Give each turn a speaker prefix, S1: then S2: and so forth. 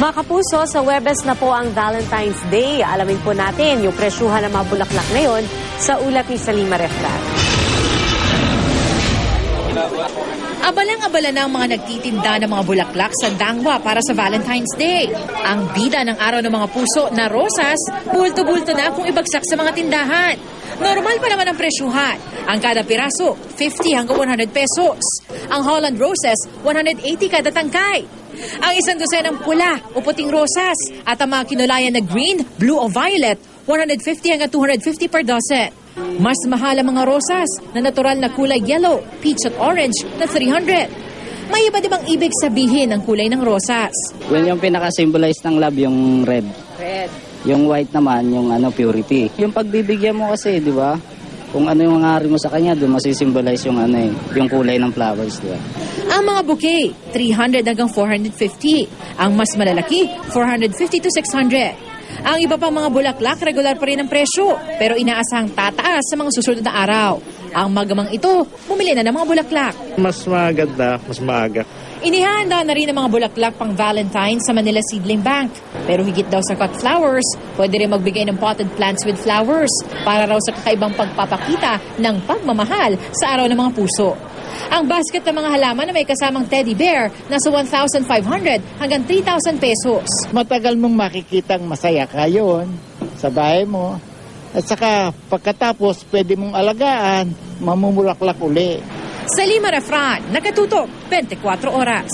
S1: Mga kapuso, sa Webes na po ang Valentine's Day. Alamin po natin yung presyuhan ng mga bulaklak ngayon sa ulat ni Salima Refrat.
S2: Abalang-abala na ang mga nagtitinda ng mga bulaklak sa Dangwa para sa Valentine's Day. Ang bida ng araw ng mga puso na rosas, bulto-bulto na kung ibagsak sa mga tindahan. Normal pa naman ang presyuhan. Ang kada piraso, 50 hanggang 100 pesos. Ang Holland Roses, 180 kada tangkay. Ang isang dosenang pula o puting rosas at ang mga kinulayan na green, blue o violet, 150 hanggang 250 per dozen. Mas mahal ang mga rosas na natural na kulay yellow, peach at orange na 300. May iba di bang ibig sabihin ang kulay ng rosas?
S3: Yun yung pinaka-symbolize ng love, yung red.
S2: Red.
S3: Yung white naman, yung ano, purity. Yung pagbibigyan mo kasi, di ba? Kung ano yung hari mo sa kanya, doon masisimbolize yung ano eh, yung kulay ng flowers, di ba?
S2: Ang mga bouquet, 300 hanggang 450. Ang mas malalaki, 450 to 600. Ang iba pang mga bulaklak, regular pa rin ang presyo, pero inaasahang tataas sa mga susunod na araw. Ang magamang ito, bumili na ng mga bulaklak.
S4: Mas maganda, mas maaga.
S2: Inihanda na rin ang mga bulaklak pang Valentine sa Manila Seedling Bank. Pero higit daw sa cut flowers, pwede rin magbigay ng potted plants with flowers para raw sa kakaibang pagpapakita ng pagmamahal sa araw ng mga puso. Ang basket ng mga halaman na may kasamang teddy bear nasa 1,500 hanggang 3,000 pesos.
S5: matagal mong makikitang masaya ka yun sa bahay mo. At saka pagkatapos pwede mong alagaan, mamumulaklak uli.
S2: Sa Lima Refran, nakatutok 24 oras.